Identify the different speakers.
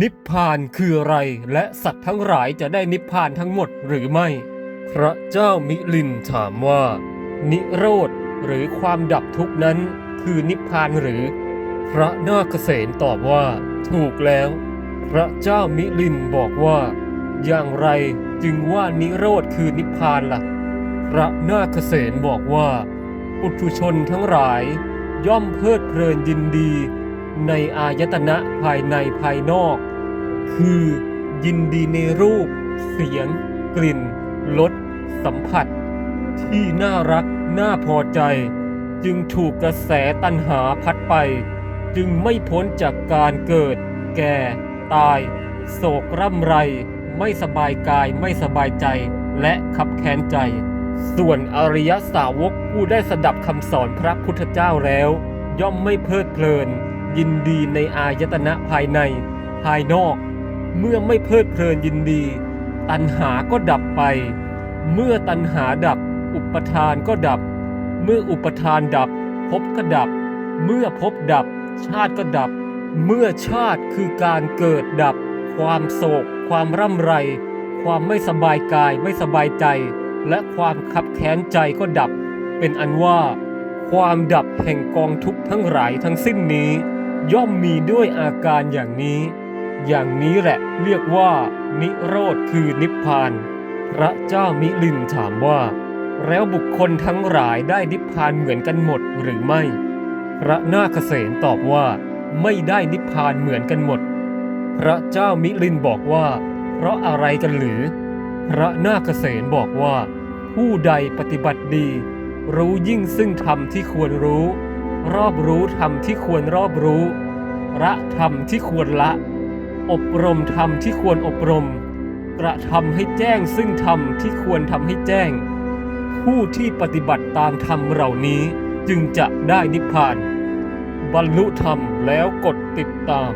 Speaker 1: นิพพานคืออะไร และสัตว์ทั้งหลายจะได้นิพพานทั้งหมดหรือไม่ พระเจ้ามิลินถามว่า นิโรธหรือความดับทุกนั้นคือนิพพานหรือ พระนาคเษนตอบว่า ถูกแล้ว พระเจ้ามิลินบอกว่า อย่างไรจึงว่านิโรธคือนิพพานล่ะ พระนาคเษนบอกว่าปุถุชนทั้งหลาย ย่อมเพลิดเพลินยินดี ในอายตนะภายในภายนอก คือยินดีในรูป เสียง กลิ่นรสสัมผัส ที่น่ารักน่าพอใจ จึงถูกกระแสตัณหาพัดไป จึงไม่พ้นจากการเกิด แก่ ตาย โศกร่ำไร ไม่สบายกายไม่สบายใจและขับแค้นใจ ส่วนอริยสาวกผู้ได้สดับคำสอนพระพุทธเจ้าแล้ว ย่อมไม่เพลิดเพลิน ยินดีในอายตนะภายใน ภายนอก เมื่อไม่เพลิดเพลินยินดี ตัณหาก็ดับไป เมื่อตัณหาดับ อุปทานก็ดับ เมื่ออุปทานดับภพก็ดับ เมื่อภพดับ ชาติก็ดับ เมื่อชาติคือการเกิดดับ ความโศก ความร่ำไร ความไม่สบายกายไม่สบายใจ และความคับแค้นใจก็ดับ เป็นอันว่า ความดับแห่งกองทุกข์ทั้งหลายทั้งสิ้นนี้ ย่อมมีด้วยอาการอย่างนี้ อย่างนี้แหละเรียกว่า นิโรธคือนิพพาน พระเจ้ามิลินถามว่า แล้วบุคคลทั้งหลายได้นิพพานเหมือนกันหมดหรือไม่ พระนาคเษนตอบว่า ไม่ได้นิพพานเหมือนกันหมด พระเจ้ามิลินบอกว่า เพราะอะไรกันหรือ พระนาคเษนบอกว่า ผู้ใดปฏิบัติดี รู้ยิ่งซึ่งธรรมที่ควรรู้ รอบรู้ธรรมที่ควรรอบรู้ ละธรรมที่ควรละ อบรมธรรมที่ควรอบรม กระทำให้แจ้งซึ่งธรรมที่ควรทำให้แจ้ง ผู้ที่ปฏิบัติตามธรรมเหล่านี้จึงจะได้นิพพาน บรรลุธรรมแล้วกดติดตาม